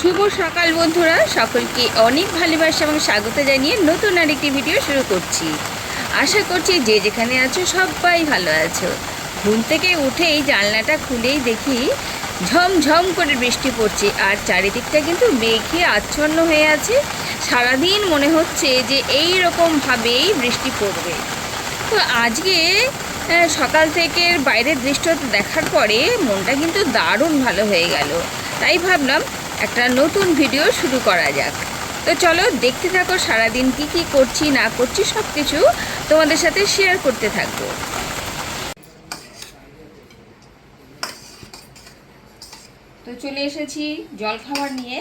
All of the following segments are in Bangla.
শুভ সকাল বন্ধুরা। সকলকে অনেক ভালোবাসা এবং স্বাগত জানিয়ে নতুন আরেকটি ভিডিও শুরু করছি। আশা করছি যে যেখানে আছো সবাই ভালো আছো। ঘুম থেকে উঠেই জানলাটা খুলেই দেখি ঝমঝম করে বৃষ্টি পড়ছে আর চারিদিকটা কিন্তু মেঘে আচ্ছন্ন হয়ে আছে। সারাদিন মনে হচ্ছে যে এই রকমভাবেই বৃষ্টি পড়বে। তো আজকে সকাল থেকে বাইরের দৃশ্যটা দেখার পরে মনটা কিন্তু দারুণ ভালো হয়ে গেল। তাই ভাবলাম একটা নতুন ভিডিও শুরু করা যাক। তো চলো দেখতে থাকো সারাদিন কি কি করছি, না করছি সব কিছু তোমাদের সাথে শেয়ার করতে থাকব। তো চলে এসেছি জলখাবার নিয়ে।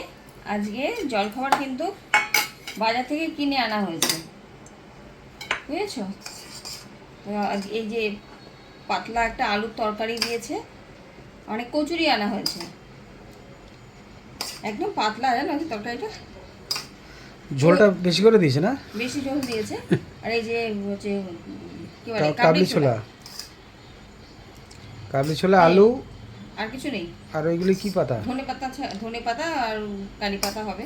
আজকে জলখাবার কিন্তু বাজার থেকে কিনে আনা হয়েছে। বুঝেছ? এই যে পাতলা একটা আলুর তরকারি দিয়েছে, অনেক কচুরি আনা হয়েছে। একদম পাতলা জানো এই তরকারিটা? ঝোলটা বেশি করে দিয়েছে না? বেশি ঝোল দিয়েছে। আর এই যে হচ্ছে কি বলে কাবলি ছোলা। কাবলি ছোলা আলু। আর কিছু নেই। আর ওইগুলি কি পাতা? ধনে পাতা ধনে পাতা আর কারি পাতা হবে।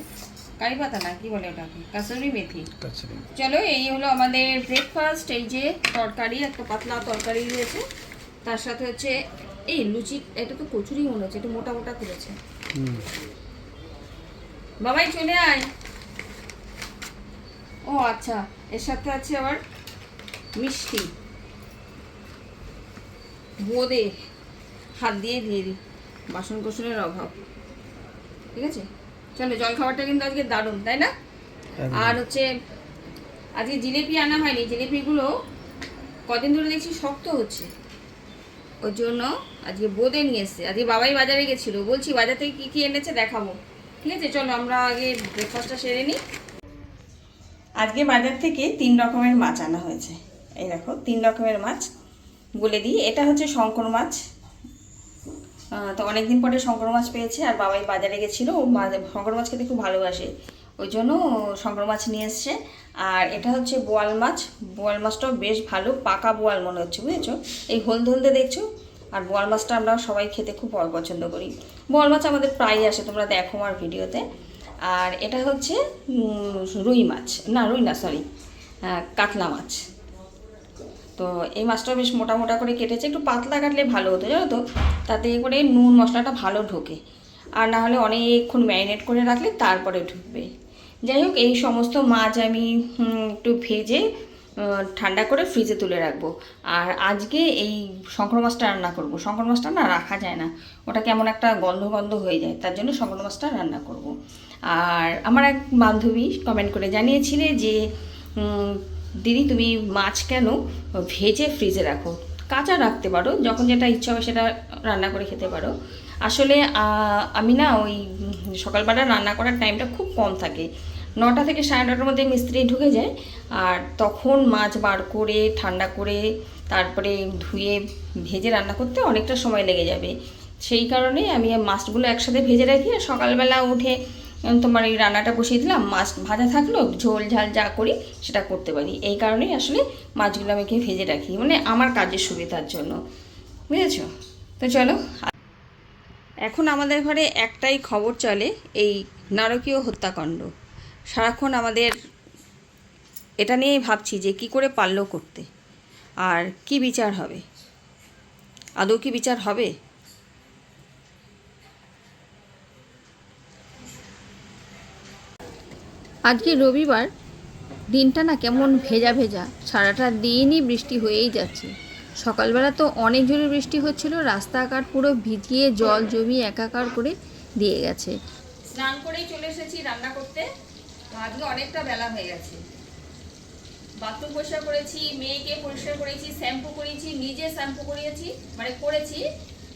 কারি পাতা না কি বলে ওটাকে? কাসুরি মেথি। চলো এই হলো আমাদের ব্রেকফাস্ট এই যে তরকারি একটা পাতলা তরকারি রয়েছে। তার সাথে হচ্ছে এই লুচি এটা তো কচুরি মনে হচ্ছে একটু মোটা মোটা করেছে। হুম। বাবাই চলে আয়। ও আচ্ছা এর সাথে আছে আবার মিষ্টি। বোঁদে হাত দিয়ে দিয়ে দিই বাসন কোসনের অভাব। ঠিক আছে? চলো জল খাবারটা কিন্তু আজকে দারুণ তাই না? আর হচ্ছে আজকে জিলিপি আনা হয়নি। জিলিপিগুলো কদিন ধরে দেখছি শক্ত হচ্ছে। ওর জন্য আজকে বোঁদে নিয়ে এসছে। আজকে বাবাই বাজারে গেছিল। বলছি বাজার থেকে কী কী এনেছে দেখাবো। ঠিক আছে, চলো আমরা আগে ব্রেকফাস্টটা সেরে নিই। আজকে বাজার থেকে তিন রকমের মাছ আনা হয়েছে। এই দেখো, তিন রকমের মাছ বলে দিই। এটা হচ্ছে শঙ্কর মাছ। তো অনেকদিন পরে শঙ্কর মাছ পেয়েছে, আর বাবাই বাজারে গেছিল। ও শঙ্কর মাছ খেতে খুব ভালোবাসে। ওই জন্য শঙ্কর মাছ নিয়ে এসছে। আর এটা হচ্ছে বোয়াল মাছ। বোয়াল মাছটাও বেশ ভালো, পাকা বোয়াল মনে হচ্ছে, বুঝেছ? এই হলদে হলদে দেখছ? আর বোয়াল মাছটা আমরা সবাই খেতে খুব পছন্দ করি। বোয়াল মাছ আমাদের প্রায়ই আসে, তোমরা দেখো আমার ভিডিওতে। আর এটা হচ্ছে রুই মাছ। না, রুই না সরি কাতলা মাছ। তো এই মাছটাও বেশ মোটা মোটা করে কেটেছে, একটু পাতলা কাটলে ভালো হতো, জানো তো? তাতে করে নুন মশলাটা ভালো ঢোকে। আর না হলে অনেকক্ষণ ম্যারিনেট করে রাখলে তারপরে ঢুকবে। যাই হোক, এই সমস্ত মাছ আমি একটু ভেজে ঠান্ডা করে ফ্রিজে তুলে রাখব। আর আজকে এই শঙ্কর মাছটা রান্না করব। শঙ্কর মাছটা না রাখা যায় না। ওটা কেমন একটা গন্ধ গন্ধ হয়ে যায়, তার জন্য শঙ্কর মাছটা রান্না করব। আর আমার এক বান্ধবী কমেন্ট করে জানিয়েছিলে যে দিদি তুমি মাছ কেন ভেজে ফ্রিজে রাখো? কাঁচা রাখতে পারো, যখন যেটা ইচ্ছা হবে সেটা রান্না করে খেতে পারো। আসলে আমি না ওই সকালবেলা রান্না করার টাইমটা খুব কম থাকে। নটা থেকে সাড়ে নটার মধ্যে মিস্ত্রি ঢুকে যায়, আর তখন মাছ বার করে, ঠান্ডা করে, তারপরে ধুয়ে, ভেজে রান্না করতে অনেকটা সময় লেগে যাবে। সেই কারণে আমি মাছগুলো একসাথে ভেজে রাখি, আর সকালবেলা উঠে তোমার এই রান্নাটা বসিয়ে দিলাম, মাছ ভাজা থাকল, ঝোল ঝাল যা করি সেটা করতে পারি। এই কারণেই আসলে মাছগুলো আমি ভেজে রাখি মানে আমার কাজের সুবিধার জন্য। বুঝেছ? তো চলো, এখন আমাদের ঘরে একটাই খবর চলে, এই নারকীয় হত্যাকাণ্ড। সারাক্ষণ আমাদের এটা নিয়েই ভাবছি যে কি করে পারল করতে। আর কি বিচার হবে? আদৌ কি বিচার হবে? আজকে রবিবার দিনটা না কেমন ভেজা ভেজা সারাটা দিনই বৃষ্টি হয়েই যাচ্ছে। সকালবেলা তো অনেক জোরে বৃষ্টি হচ্ছিল রাস্তাঘাট পুরো ভিজিয়ে জল জমি একাকার করে দিয়ে গেছে। স্নান করেই চলে এসেছি রান্না করতে। আজকে অনেকটা বেলা হয়ে গেছে। বাথরুম পরিষ্কার করেছি, মেয়েকে পরিষ্কার করেছি শ্যাম্পু করেছি, নিজে শ্যাম্পু করিয়েছি মানে করেছি,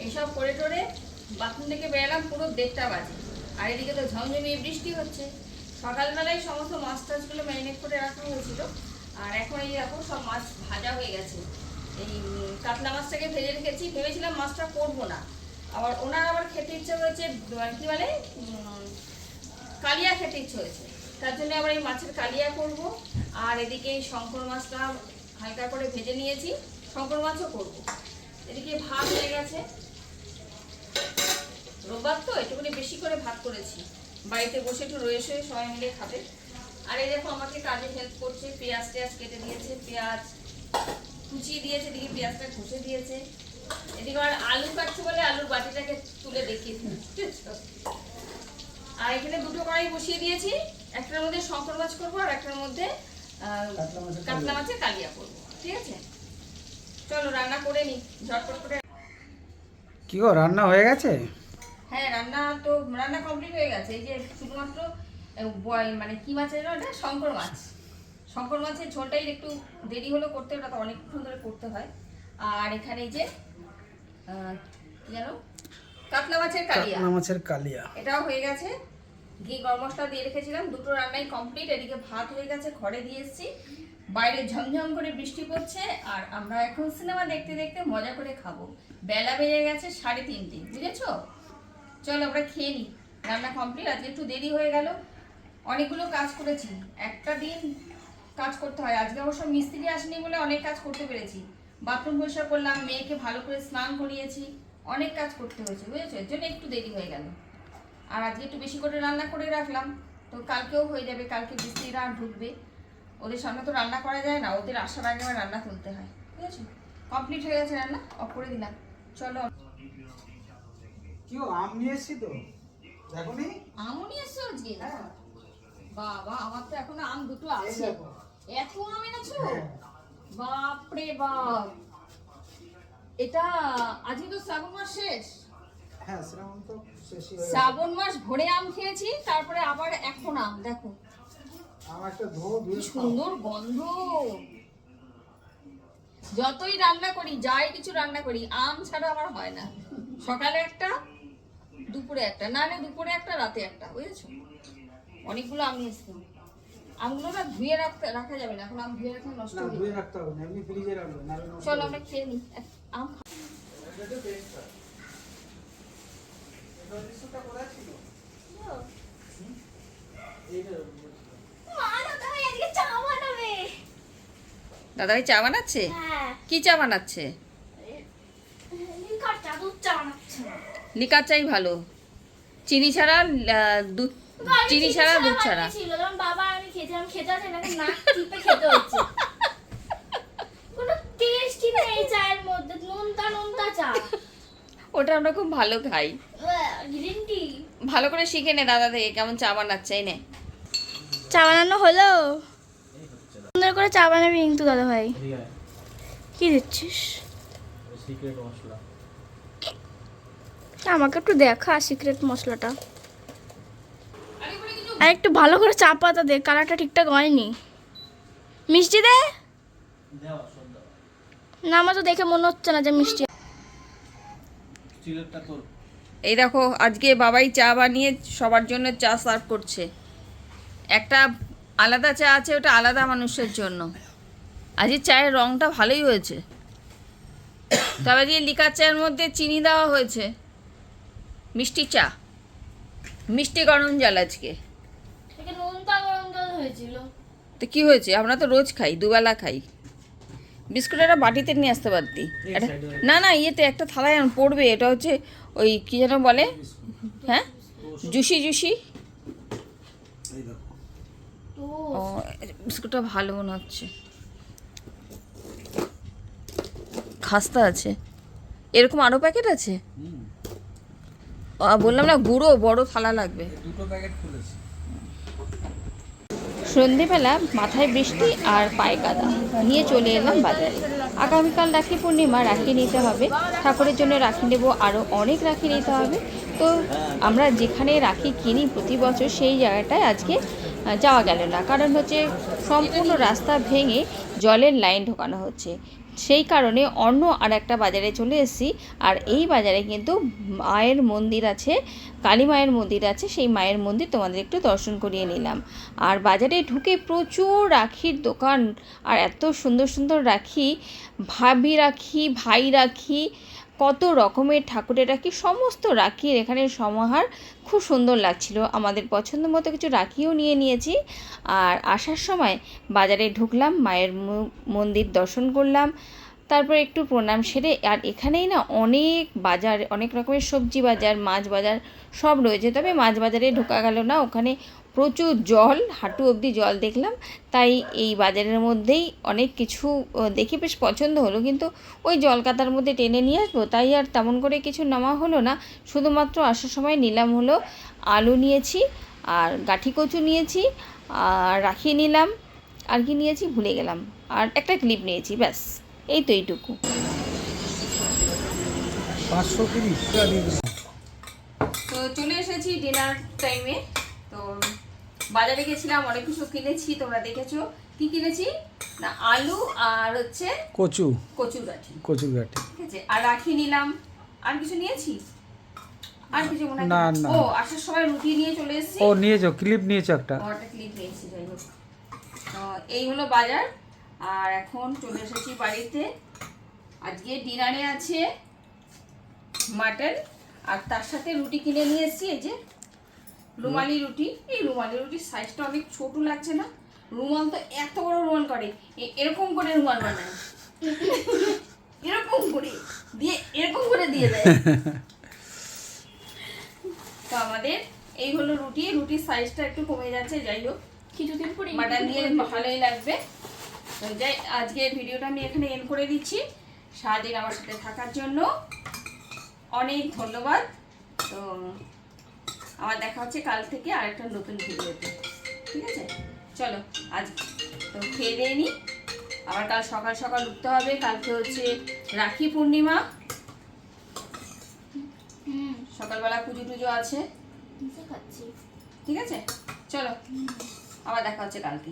এসব করে টোরে বাথরুম থেকে বেরোলাম, পুরো দেড়টা বাজে। আর এদিকে তো ঝমঝমিয়ে বৃষ্টি হচ্ছে। সকালবেলায় সমস্ত মাছ টাছগুলো ম্যারিনেট করে রাখা হয়েছিল। আর এখন এই দেখো, সব মাছ ভাজা হয়ে গেছে। এই কাতলা মাছটাকে ভেজে রেখেছি। ভেবেছিলাম মাছটা করব না। আবার ওনার আবার খেতে ইচ্ছে হয়েছে কি বলে? কালিয়া খেতে ইচ্ছে হয়েছে তার জন্য আবার এই মাছের কালিয়া করব। আর এদিকে এই শঙ্কর মাছটা হালকা করে ভেজে নিয়েছি। শঙ্কর মাছও করব। এদিকে ভাত হয়ে গেছে। রোববার তো, একটুখানি বেশি করে ভাত করেছি। বাড়িতে বসে একটু রয়েছে সবাই মিলে খাবে। আর এই দেখো, আমাকে কাজে হেল্প করছে, পেঁয়াজ টেয়াজ কেটে দিয়েছে, পেঁয়াজ কুচিয়ে দিয়েছে, এদিকে পেঁয়াজটা ঘষে দিয়েছে। এদিকে আর আলু কাটছে বলে আলুর বাটিটাকে তুলে দেখিয়ে আর এখানে দুটো কড়াই বসিয়ে দিয়েছি। একটার মধ্যে শঙ্কর মাছ করব আর একটার মধ্যে কাতলা মাছের কালিয়া। করব ঠিক আছে? চলো রান্না করে নি ঝটপট করে। কি গো রান্না হয়ে গেছে? হ্যাঁ রান্না তো রান্না কমপ্লিট হয়ে গেছে। এই যে শুধুমাত্র মানে কি মাছের ওটা? শঙ্কর মাছ। শঙ্কর মাছের ঝোলটাই একটু দেরি হলো করতে ওটা তো অনেকক্ষণ ধরে করতে হয়। আর এখানে এই যে কি জানো কাতলা মাছের কালিয়া। কাতলা মাছের কালিয়া। এটাও হয়ে গেছে। ঘি গরম মশলা দিয়ে রেখেছিলাম। দুটো রান্নাই কমপ্লিট এদিকে ভাত হয়ে গেছে, ঘরে দিয়ে এসেছি। বাইরে ঝমঝম করে বৃষ্টি পড়ছে, আর আমরা এখন সিনেমা দেখতে দেখতে মজা করে খাব। বেলা বেজে গেছে সাড়ে তিনটে, বুঝেছ? চলো আমরা খেয়ে নিই রান্না কমপ্লিট আজকে একটু দেরি হয়ে গেল। অনেকগুলো কাজ করেছি, একটা দিন কাজ করতে হয়। আজকে অবশ্য মিস্ত্রি আসেনি বলে অনেক কাজ করতে পেরেছি। বাথরুম পরিষ্কার করলাম, মেয়েকে ভালো করে স্নান করিয়েছি, অনেক কাজ করতে হয়েছে, বুঝেছ? এর জন্য একটু দেরি হয়ে গেল। আর আজকে একটু বেশি করে রান্না করে রাখলাম। তো কালকেও হয়ে যাবে কালকে মিস্ত্রিরা ঢুকবে। ওদের সামনে তো রান্না করা যায় না ওদের আসার আগে আবার রান্না তুলতে হয়। ঠিক আছে? কমপ্লিট হয়ে গেছে রান্না? অফ করে দিলাম। চলো। কি গো আম নিয়ে এসছি তো? দেখো নি। আমও নিয়ে এসছো আজকে? বাবা আমার তো এখনও আম দুটো আছে। এত আম এনেছো? হ্যাঁ। বাপরে বাপ। এটা আজকে তো শ্রাবণ মাস শেষ। হ্যাঁ শ্রাবণ তো মাস ভরে আম খেয়েছি তারপরে আবার এখন আম দেখো। সুন্দর গন্ধ। যতই রান্না করি যাই কিছু রান্না করি আম ছাড়া আমার হয় না। সকালে একটা দুপুরে একটা না না দুপুরে একটা রাতে একটা বুঝেছ? অনেকগুলো আম নিয়ে আমগুলো না ধুয়ে রাখতে রাখা যাবে না এখন আম ধুয়ে রাখলে নষ্ট না ধুয়ে রাখতে হবে না এমনি ফ্রিজে রাখবে না নষ্ট চলো আমরা খেয়ে নিই আম কোথায় ছিল? দাদা ভাই চা বানাচ্ছে? হ্যাঁ। কি চা বানাচ্ছে? লিকার চা দুধ চা বানাচ্ছে। লিকার চাই ভালো। চিনি ছাড়া দুধ চিনি ছাড়া দুধ ছাড়া। বাবা আমি খেতে আছে নাকি নাক টিপে খেতে হচ্ছে। কোনো টেস্টই নেই চায়ের মধ্যে। নুনতা নুনতা চা। ওটা আমরা খুব ভালো খাই। ভালো করে শিখে নে দাদা থেকে কেমন চা বানাচ্ছে এই নে। চা বানানো হলো? সুন্দর করে চা বানাবি কিন্তু দাদা ভাই। কি দিচ্ছিস? আমাকে একটু দেখা সিক্রেট মশলাটা। আর একটু ভালো করে চা পাতা দে কালারটা ঠিকঠাক হয়নি। মিষ্টি দে? না আমার তো দেখে মনে হচ্ছে না যে মিষ্টি। তোর? এই দেখো আজকে বাবাই চা বানিয়ে সবার জন্য চা সার্ভ করছে। একটা আলাদা চা আছে ওটা আলাদা মানুষের জন্য। আজকে চায়ের রঙটা ভালোই হয়েছে। তবে আজকে লিকার চায়ের মধ্যে চিনি দেওয়া হয়েছে। মিষ্টি চা। মিষ্টি গরম জল আজকে। থেকে নুনটা গরম জল হয়েছিল। তো কি হয়েছে? আমরা তো রোজ খাই দুবেলা খাই। বিস্কুট একটা বাটিতে নিয়ে আসতে পারতি। না না ইয়েতে একটা থালায় পড়বে এটা হচ্ছে ওই কি যেন বলে? হ্যাঁ? Juicy juicy? ও বিস্কুটটা ভালো মনে হচ্ছে। খাস্তা আছে। এরকম আরও প্যাকেট আছে? বললাম না গুঁড়ো বড় থালা লাগবে। দুটো প্যাকেট খুলেছি। সন্ধেবেলা মাথায় বৃষ্টি আর পায়ে কাদা। নিয়ে চলে এলাম বাজারে। আগামীকাল রাখি পূর্ণিমা, রাখি নিতে হবে। ঠাকুরের জন্য রাখি নেব আরও অনেক রাখি নিতে হবে। তো আমরা যেখানে রাখি কিনি প্রতি বছর সেই জায়গাটায় আজকে যাওয়া গেল না। কারণ হচ্ছে সম্পূর্ণ রাস্তা ভেঙে জলের লাইন ঢোকানো হচ্ছে। সেই কারণে অন্য আর একটা বাজারে চলে এসেছি। আর এই বাজারে কিন্তু মায়ের মন্দির আছে, কালী মায়ের মন্দির আছে, সেই মায়ের মন্দির তোমাদের একটু দর্শন করিয়ে নিলাম। আর বাজারে ঢুকে প্রচুর রাখির দোকান, আর এত সুন্দর সুন্দর রাখি, ভাবি রাখি, ভাই রাখি কত রকমের ঠাকুরের রাখি সমস্ত রাখির এখানে সমাহার? খুব সুন্দর লাগছিল। আমাদের পছন্দ মতো কিছু রাখিও নিয়ে নিয়েছি। আর আসার সময় বাজারে ঢুকলাম, মায়ের মন্দির দর্শন করলাম। তারপর একটু প্রণাম সেরে, আর এখানেই না অনেক বাজার, অনেক রকমের সবজি বাজার, মাছ বাজার সব রয়েছে। তবে মাছ বাজারে ঢোকা গেল না, ওখানে প্রচুর জল, হাঁটু অবধি জল দেখলাম। তাই এই বাজারের মধ্যেই অনেক কিছু দেখে বেশ পছন্দ হলো। কিন্তু ওই জলকাতার মধ্যে টেনে নিয়ে আসব, তাই আর তেমন করে কিছু নেওয়া হলো না। শুধুমাত্র আসার সময় নিলাম হলো আলু নিয়েছি, আর গাঠি কচু নিয়েছি, আর রাখি নিলাম, আর কি নিয়েছি ভুলে গেলাম। আর একটা ক্লিপ নিয়েছি, ব্যাস। এই তো এইটুকু। তো চলে এসেছি ডিনার টাইমে তো বাজারে গেছিলাম অনেক কিছু কিনেছি তোমরা দেখেছ। কি কিনেছি? না আলু আর হচ্ছে কচু। কচুর গাঠি। কচুর ঘাটে ঠিক আছে আর রাখি নিলাম। আর কিছু নিয়েছি? আর কিছু মনে হয় না, না। ও আসার সময় রুটি নিয়ে চলে এসেছি। ও নিয়েছো ক্লিপ নিয়েছো একটা। ও, একটা ক্লিপ নিয়েছি যাই হোক। তো এই হলো বাজার। আর এখন চলে এসেছি বাড়িতে। আজকে ডিনারে আছে মাটন আর তার সাথে রুটি কিনে নিয়ে এসেছি এই যে রুমালি রুটি। এই রুমালি রুটির সাইজটা অনেক ছোট লাগছে না? রুমাল তো এত বড় রুমাল করে। এরকম করে রুমাল বানায়। এরকম করে দিয়ে এরকম করে দিয়ে দেয়। তো আমাদের এই হলো রুটি। রুটির সাইজটা একটু কমে যাচ্ছে যাই হোক। কিছুদিন পরে মাটন দিয়ে ভালোই লাগবে। তো যাই আজকে ভিডিওটা আমি এখানে এন্ড করে দিচ্ছি। সারাদিন আমার সাথে থাকার জন্য অনেক ধন্যবাদ। তো আমার দেখা হচ্ছে কাল থেকে আরেকটা নতুন ভিডিওতে। ঠিক আছে? চলো আজ তো খেয়ে দিয়ে নিই আবার কাল সকাল সকাল উঠতে হবে। কালকে হচ্ছে রাখি পূর্ণিমা। হুম। সকালবেলা পুজো টুজো আছে। ঠিক আছে? চলো আবার দেখা হচ্ছে কালকে।